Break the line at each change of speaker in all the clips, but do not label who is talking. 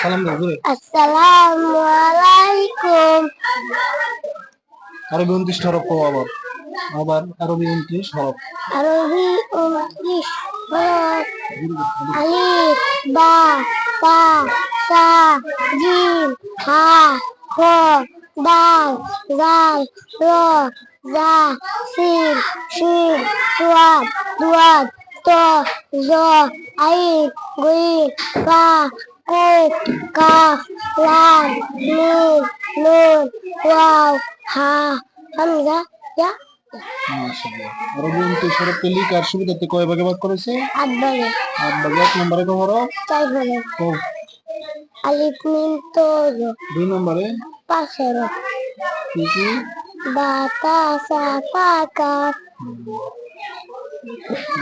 সালাম দাও ঘুরে।
আসসালামু আলাইকুম।
আরবি উনত্রিশ হরফ কো আবার। আবার আরবি উনত্রিশ হরফ।
আরবি উনত্রিশ হরফ। আলিফ বা তা সা জিম হা খ দাল জাল র জা সিন শিন সুয়াদ দুয়াদ ত জ আইন গুইন কা কুফ কাফ লাম মিম নুন ওয়াও হা হামজা ইয়া
মাশাআল্লাহ আরবি উনত্রিশ হরফকে লিখার সুবিধাতে কয় ভাগে ভাগ করেছে
আদবারে
আট ভাগে এক নম্বরে কো হরফ
চাই হলো
কো
আলিফ মিম তো
দুই নম্বরে
পাশেরো
কি কি
বাতা সা পা কাফ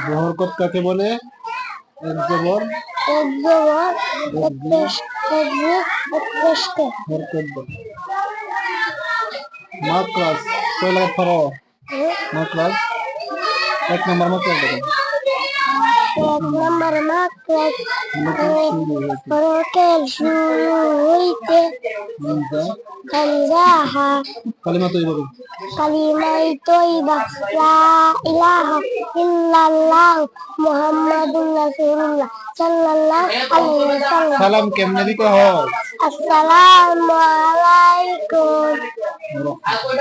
বহরকত কাকে বলে।
জি এক পেশকে
হরকত বলে মাকরাস কয় লাগাত পারো মাকরাস এক নম্বর মাকরাস দেখো
এক নম্বর
হয়েছে
হরকের শুরু হইতে
হামজা
হামজাহা
কালিমা করো
কালিমাই তৈবা লা ইলাহা ইল্লাল্লাহ মুহাম্মাদুর রাসূলুল্লাহ সাল্লাল্লাহু আলাইহি ওয়াসাল্লাম
সালাম কেমনে দিতে হয়?
আসসালামু আলাইকুম।